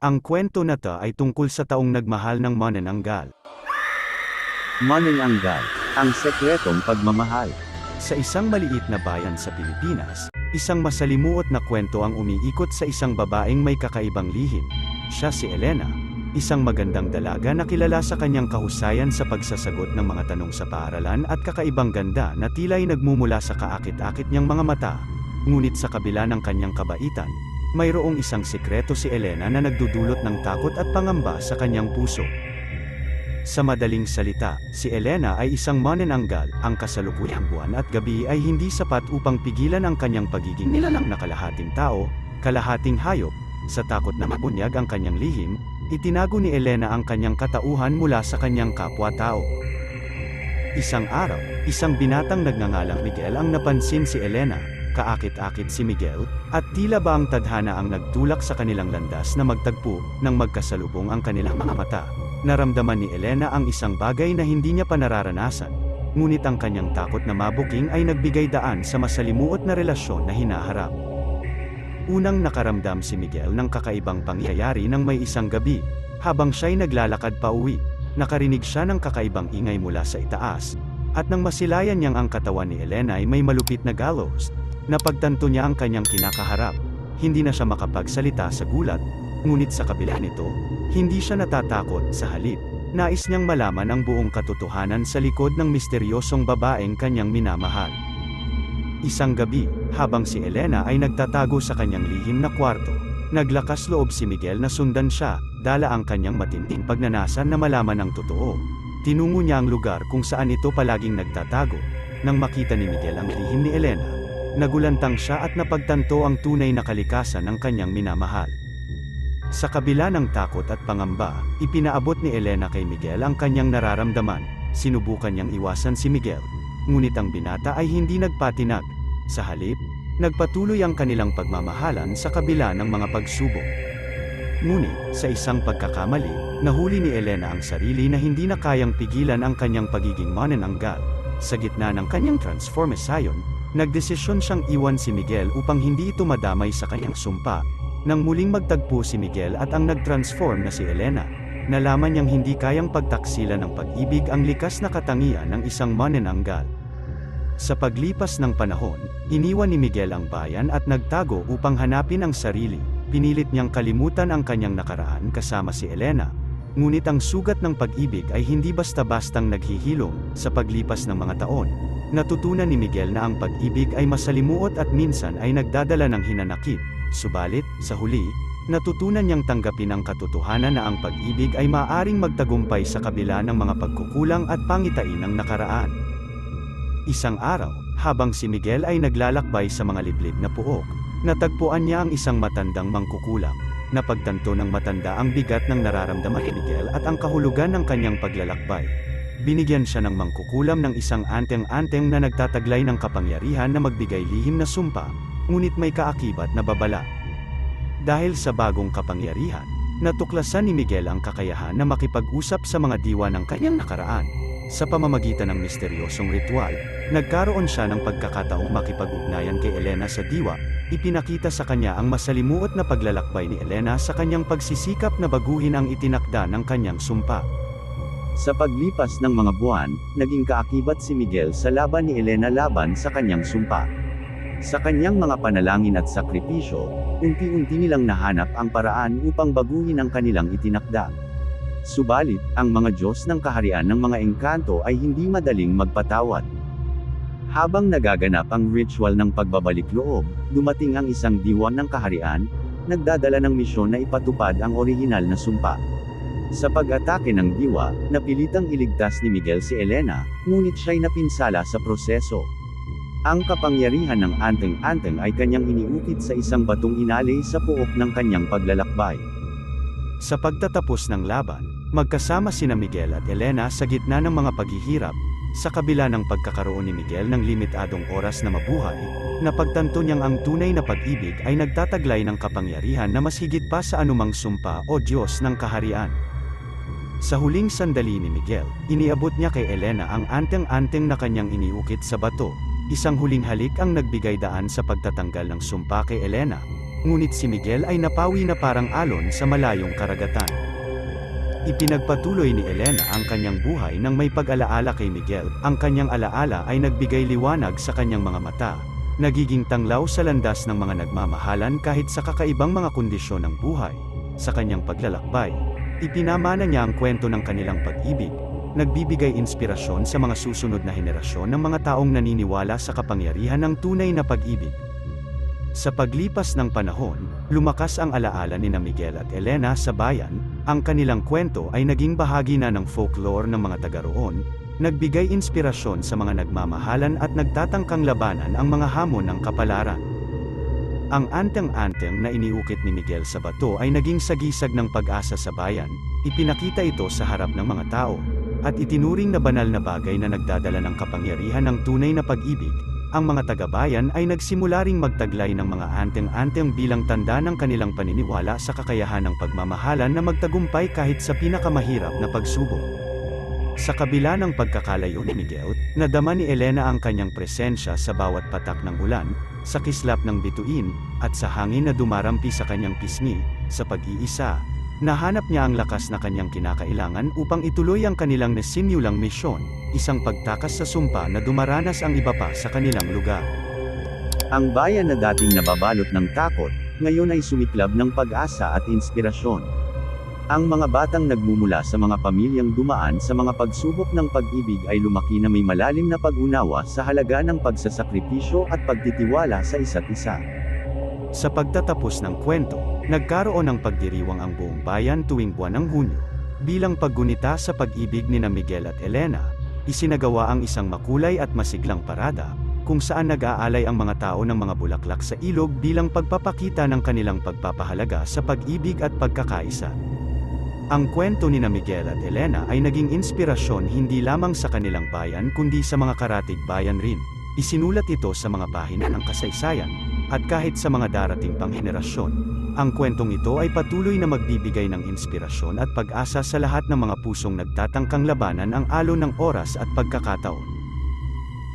Ang kwento na to ay tungkol sa taong nagmahal ng manananggal. Manananggal, ang sekretong pagmamahal. Sa isang maliit na bayan sa Pilipinas, isang masalimuot na kwento ang umiikot sa isang babaeng may kakaibang lihim. Siya si Elena, isang magandang dalaga na kilala sa kanyang kahusayan sa pagsasagot ng mga tanong sa paaralan at kakaibang ganda na tila'y nagmumula sa kaakit-akit niyang mga mata. Ngunit sa kabila ng kanyang kabaitan, mayroong isang sikreto si Elena na nagdudulot ng takot at pangamba sa kanyang puso. Sa madaling salita, si Elena ay isang manananggal, ang kasalukuyang buwan at gabi ay hindi sapat upang pigilan ang kanyang pagiging nilalang na kalahating tao, kalahating hayop, sa takot na mabunyag ang kanyang lihim, itinago ni Elena ang kanyang katauhan mula sa kanyang kapwa-tao. Isang araw, isang binatang nagngangalang Miguel ang napansin si Elena, kaakit-akit si Miguel, at tila ba ang tadhana ang nagtulak sa kanilang landas na magtagpo, nang magkasalubong ang kanilang mga mata. Naramdaman ni Elena ang isang bagay na hindi niya pa nararanasan, ngunit ang kanyang takot na mabuking ay nagbigay daan sa masalimuot na relasyon na hinaharap. Unang nakaramdam si Miguel ng kakaibang pangyayari ng may isang gabi, habang siya'y naglalakad pa uwi, nakarinig siya ng kakaibang ingay mula sa itaas, at nang masilayan niyang ang katawan ni Elena ay may malupit na gallows, napagtanto niya ang kanyang kinakaharap, hindi na siya makapagsalita sa gulat, ngunit sa kabila nito, hindi siya natatakot sa halip. Nais niyang malaman ang buong katotohanan sa likod ng misteryosong babaeng kanyang minamahal. Isang gabi, habang si Elena ay nagtatago sa kanyang lihim na kwarto, naglakas loob si Miguel na sundan siya, dala ang kanyang matinding pagnanasa na malaman ang totoo. Tinungo niya ang lugar kung saan ito palaging nagtatago. Nang makita ni Miguel ang lihim ni Elena, nagulantang siya at napagtanto ang tunay na kalikasan ng kanyang minamahal. Sa kabila ng takot at pangamba, ipinaabot ni Elena kay Miguel ang kanyang nararamdaman, sinubukan niyang iwasan si Miguel, ngunit ang binata ay hindi nagpatinag. Sa halip, nagpatuloy ang kanilang pagmamahalan sa kabila ng mga pagsubok. Ngunit, sa isang pagkakamali, nahuli ni Elena ang sarili na hindi na kayang pigilan ang kanyang pagiging manananggal. Sa gitna ng kanyang transformation, nagdesisyon siyang iwan si Miguel upang hindi ito madamay sa kanyang sumpa. Nang muling magtagpo si Miguel at ang nag-transform na si Elena, nalaman niyang hindi kayang pagtaksilan ng pag-ibig ang likas na katangian ng isang manananggal. Sa paglipas ng panahon, iniwan ni Miguel ang bayan at nagtago upang hanapin ang sarili. Pinilit niyang kalimutan ang kanyang nakaraan kasama si Elena. Ngunit ang sugat ng pag-ibig ay hindi basta-bastang naghihilom sa paglipas ng mga taon. Natutunan ni Miguel na ang pag-ibig ay masalimuot at minsan ay nagdadala ng hinanakit. Subalit, sa huli, natutunan niyang tanggapin ang katotohanan na ang pag-ibig ay maaring magtagumpay sa kabila ng mga pagkukulang at pangitain ng nakaraan. Isang araw, habang si Miguel ay naglalakbay sa mga liblib na puok, natagpuan niya ang isang matandang mangkukulam. Napagtanto ng matanda ang bigat ng nararamdaman ni Miguel at ang kahulugan ng kanyang paglalakbay. Binigyan siya ng mangkukulam ng isang anteng-anteng na nagtataglay ng kapangyarihan na magbigay lihim na sumpa, ngunit may kaakibat na babala. Dahil sa bagong kapangyarihan, natuklasan ni Miguel ang kakayahan na makipag-usap sa mga diwa ng kanyang nakaraan. Sa pamamagitan ng misteryosong ritual, nagkaroon siya ng pagkakataong makipag-ugnayan kay Elena sa diwa, ipinakita sa kanya ang masalimuot na paglalakbay ni Elena sa kanyang pagsisikap na baguhin ang itinakda ng kanyang sumpa. Sa paglipas ng mga buwan, naging kaakibat si Miguel sa laban ni Elena laban sa kanyang sumpa. Sa kanyang mga panalangin at sakripisyo, unti-unti nilang nahanap ang paraan upang baguhin ang kanilang itinakda. Subalit, ang mga Diyos ng kaharian ng mga engkanto ay hindi madaling magpatawad. Habang nagaganap ang ritual ng pagbabalik loob, dumating ang isang diwa ng kaharian, nagdadala ng misyon na ipatupad ang orihinal na sumpa. Sa pag-atake ng diwa, napilitang iligtas ni Miguel si Elena, ngunit siya'y napinsala sa proseso. Ang kapangyarihan ng anteng-anteng ay kanyang iniukit sa isang batong inalay sa puok ng kanyang paglalakbay. Sa pagtatapos ng laban, magkasama sina Miguel at Elena sa gitna ng mga paghihirap, sa kabila ng pagkakaroon ni Miguel ng limitadong oras na mabuhay, napagtanto niyang ang tunay na pag-ibig ay nagtataglay ng kapangyarihan na mas higit pa sa anumang sumpa o Diyos ng kaharian. Sa huling sandali ni Miguel, iniabot niya kay Elena ang anteng-anteng na kanyang iniukit sa bato. Isang huling halik ang nagbigay daan sa pagtatanggal ng sumpa kay Elena. Ngunit si Miguel ay napawi na parang alon sa malayong karagatan. Ipinagpatuloy ni Elena ang kanyang buhay nang may pag-alaala kay Miguel, ang kanyang alaala ay nagbigay liwanag sa kanyang mga mata, nagiging tanglaw sa landas ng mga nagmamahalan kahit sa kakaibang mga kondisyon ng buhay. Sa kanyang paglalakbay, ipinamana niya ang kwento ng kanilang pag-ibig, nagbibigay inspirasyon sa mga susunod na henerasyon ng mga taong naniniwala sa kapangyarihan ng tunay na pag-ibig. Sa paglipas ng panahon, lumakas ang alaala ni Miguel at Elena sa bayan, ang kanilang kwento ay naging bahagi na ng folklore ng mga taga roon, nagbigay inspirasyon sa mga nagmamahalan at nagtatangkang labanan ang mga hamon ng kapalaran. Ang anteng-anteng na iniukit ni Miguel sa bato ay naging sagisag ng pag-asa sa bayan, ipinakita ito sa harap ng mga tao, at itinuring na banal na bagay na nagdadala ng kapangyarihan ng tunay na pag-ibig, ang mga taga-bayan ay nagsimula ring magtaglay ng mga anteng-anteng bilang tanda ng kanilang paniniwala sa kakayahan ng pagmamahalan na magtagumpay kahit sa pinakamahirap na pagsubok. Sa kabila ng pagkakalayo ni Miguel, nadama ni Elena ang kanyang presensya sa bawat patak ng ulan, sa kislap ng bituin, at sa hangin na dumarampi sa kanyang pisngi, sa pag-iisa. Nahanap niya ang lakas na kanyang kinakailangan upang ituloy ang kanilang nesimulang misyon, isang pagtakas sa sumpa na dumaranas ang iba pa sa kanilang lugar. Ang bayan na dating nababalot ng takot, ngayon ay sumiklab ng pag-asa at inspirasyon. Ang mga batang nagmumula sa mga pamilyang dumaan sa mga pagsubok ng pag-ibig ay lumaki na may malalim na pag-unawa sa halaga ng pagsasakripisyo at pagtitiwala sa isa't isa. Sa pagtatapos ng kwento, nagkaroon ng pagdiriwang ang buong bayan tuwing buwan ng Hunyo. Bilang paggunita sa pag-ibig ni na Miguel at Elena, isinagawa ang isang makulay at masiglang parada, kung saan nag-aalay ang mga tao ng mga bulaklak sa ilog bilang pagpapakita ng kanilang pagpapahalaga sa pag-ibig at pagkakaisa. Ang kwento ni na Miguel at Elena ay naging inspirasyon hindi lamang sa kanilang bayan kundi sa mga karatig bayan rin. Isinulat ito sa mga pahina ng kasaysayan, at kahit sa mga darating pang henerasyon, ang kwentong ito ay patuloy na magbibigay ng inspirasyon at pag-asa sa lahat ng mga pusong nagtatangkang labanan ang alon ng oras at pagkakataon.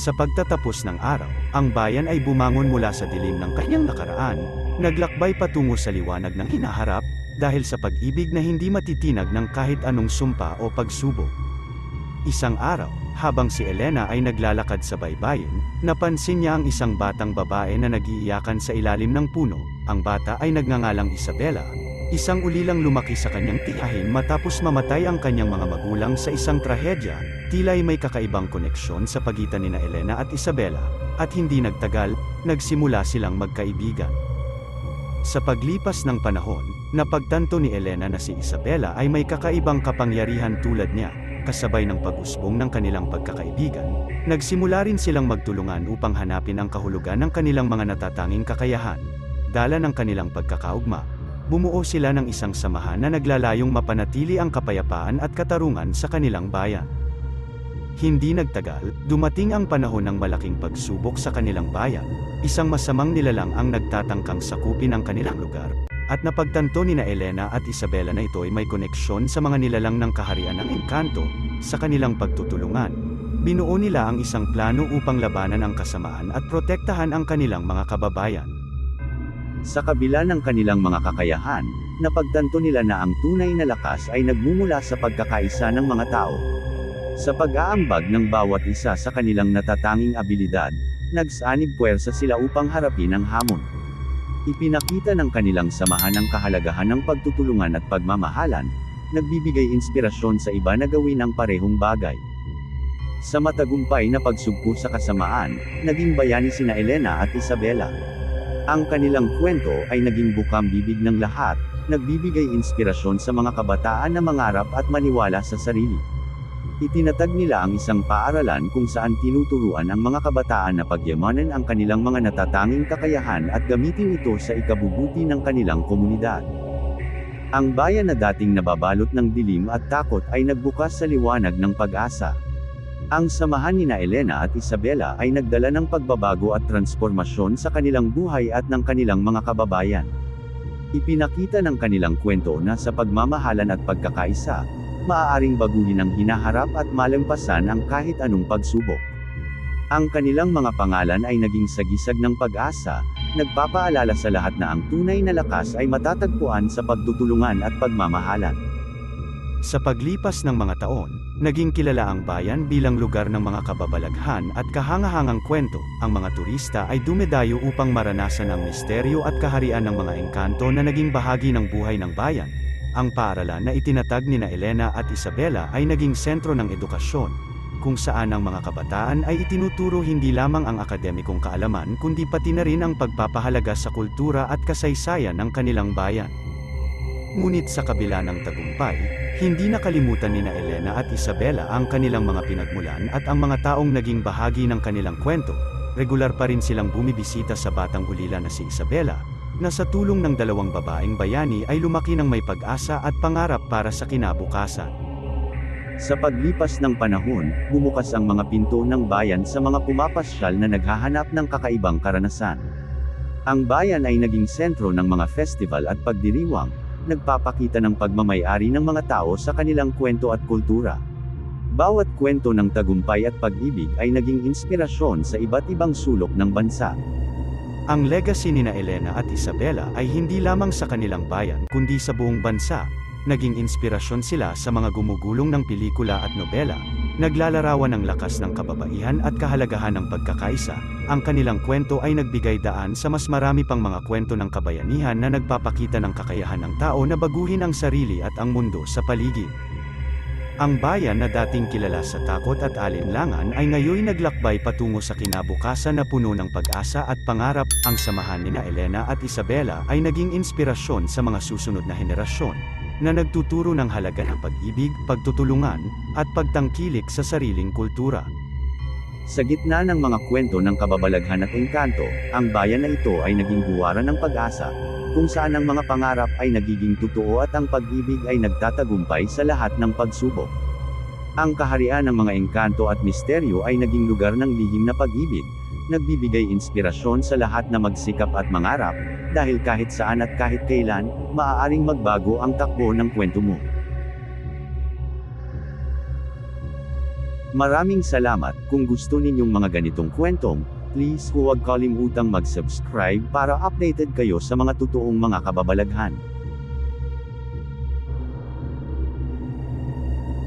Sa pagtatapos ng araw, ang bayan ay bumangon mula sa dilim ng kanyang nakaraan, naglakbay patungo sa liwanag ng hinaharap, dahil sa pag-ibig na hindi matitinag ng kahit anong sumpa o pagsubok. Isang araw, habang si Elena ay naglalakad sa baybayin, napansin niya ang isang batang babae na nag-iiyakan sa ilalim ng puno. Ang bata ay nagngangalang Isabela, isang ulilang lumaki sa kanyang tiyahin matapos mamatay ang kanyang mga magulang sa isang trahedya, tila'y may kakaibang koneksyon sa pagitan ni na Elena at Isabela, at hindi nagtagal, nagsimula silang magkaibigan. Sa paglipas ng panahon, napagtanto ni Elena na si Isabela ay may kakaibang kapangyarihan tulad niya, kasabay ng pag-usbong ng kanilang pagkakaibigan, nagsimula rin silang magtulungan upang hanapin ang kahulugan ng kanilang mga natatanging kakayahan. Dala ng kanilang pagkakaugma, bumuo sila ng isang samahan na naglalayong mapanatili ang kapayapaan at katarungan sa kanilang bayan. Hindi nagtagal, dumating ang panahon ng malaking pagsubok sa kanilang bayan, isang masamang nilalang ang nagtatangkang sakupin ang kanilang lugar, at napagtanto ni na Elena at Isabela na ito ay may koneksyon sa mga nilalang ng kaharian ng engkanto, sa kanilang pagtutulungan. Binuo nila ang isang plano upang labanan ang kasamaan at protektahan ang kanilang mga kababayan. Sa kabila ng kanilang mga kakayahan, napagtanto nila na ang tunay na lakas ay nagmumula sa pagkakaisa ng mga tao. Sa pag-aambag ng bawat isa sa kanilang natatanging abilidad, nagsanib puwersa sila upang harapin ang hamon. Ipinakita ng kanilang samahan ang kahalagahan ng pagtutulungan at pagmamahalan, nagbibigay inspirasyon sa iba na gawin ang parehong bagay. Sa matagumpay na pagsugpo sa kasamaan, naging bayani sina Elena at Isabela. Ang kanilang kwento ay naging bukang bibig ng lahat, nagbibigay inspirasyon sa mga kabataan na mangarap at maniwala sa sarili. Itinatag nila ang isang paaralan kung saan tinuturuan ang mga kabataan na pagyamanan ang kanilang mga natatanging kakayahan at gamitin ito sa ikabubuti ng kanilang komunidad. Ang bayan na dating nababalot ng dilim at takot ay nagbukas sa liwanag ng pag-asa. Ang samahan ni na Elena at Isabela ay nagdala ng pagbabago at transformasyon sa kanilang buhay at ng kanilang mga kababayan. Ipinakita ng kanilang kwento na sa pagmamahalan at pagkakaisa, maaaring baguhin ang hinaharap at malampasan ang kahit anong pagsubok. Ang kanilang mga pangalan ay naging sagisag ng pag-asa, nagpapaalala sa lahat na ang tunay na lakas ay matatagpuan sa pagtutulungan at pagmamahalan. Sa paglipas ng mga taon, naging kilala ang bayan bilang lugar ng mga kababalaghan at kahangahangang kwento. Ang mga turista ay dumedayo upang maranasan ang misteryo at kaharian ng mga engkanto na naging bahagi ng buhay ng bayan. Ang paaralan na itinatag ni na Elena at Isabela ay naging sentro ng edukasyon, kung saan ang mga kabataan ay itinuturo hindi lamang ang akademikong kaalaman kundi pati na rin ang pagpapahalaga sa kultura at kasaysayan ng kanilang bayan. Ngunit sa kabila ng tagumpay, hindi nakalimutan ni na Elena at Isabela ang kanilang mga pinagmulan at ang mga taong naging bahagi ng kanilang kwento. Regular pa rin silang bumibisita sa batang ulila na si Isabela, na sa tulong ng dalawang babaeng bayani ay lumaki ng may pag-asa at pangarap para sa kinabukasan. Sa paglipas ng panahon, bumukas ang mga pinto ng bayan sa mga pumapasyal na naghahanap ng kakaibang karanasan. Ang bayan ay naging sentro ng mga festival at pagdiriwang, nagpapakita ng pagmamayari ng mga tao sa kanilang kwento at kultura. Bawat kwento ng tagumpay at pag-ibig ay naging inspirasyon sa iba't ibang sulok ng bansa. Ang legacy ni na Elena at Isabela ay hindi lamang sa kanilang bayan kundi sa buong bansa. Naging inspirasyon sila sa mga gumugulong ng pelikula at nobela, naglalarawan ng lakas ng kababaihan at kahalagahan ng pagkakaisa. Ang kanilang kwento ay nagbigay daan sa mas marami pang mga kwento ng kabayanihan na nagpapakita ng kakayahan ng tao na baguhin ang sarili at ang mundo sa paligid. Ang bayan na dating kilala sa takot at alinlangan ay ngayon naglakbay patungo sa kinabukasan na puno ng pag-asa at pangarap. Ang samahan ni na Elena at Isabela ay naging inspirasyon sa mga susunod na henerasyon, na nagtuturo ng halaga ng pag-ibig, pagtutulungan, at pagtangkilik sa sariling kultura. Sa gitna ng mga kwento ng kababalaghan at engkanto, ang bayan na ito ay naging buwaran ng pag-asa, kung saan ang mga pangarap ay nagiging totoo at ang pag-ibig ay nagtatagumpay sa lahat ng pagsubok. Ang kaharian ng mga engkanto at misteryo ay naging lugar ng lihim na pag-ibig, nagbibigay inspirasyon sa lahat na magsikap at mangarap, dahil kahit saan at kahit kailan, maaaring magbago ang takbo ng kwento mo. Maraming salamat, kung gusto ninyong mga ganitong kwentong, please huwag kalimutang mag-subscribe para updated kayo sa mga totoong mga kababalaghan.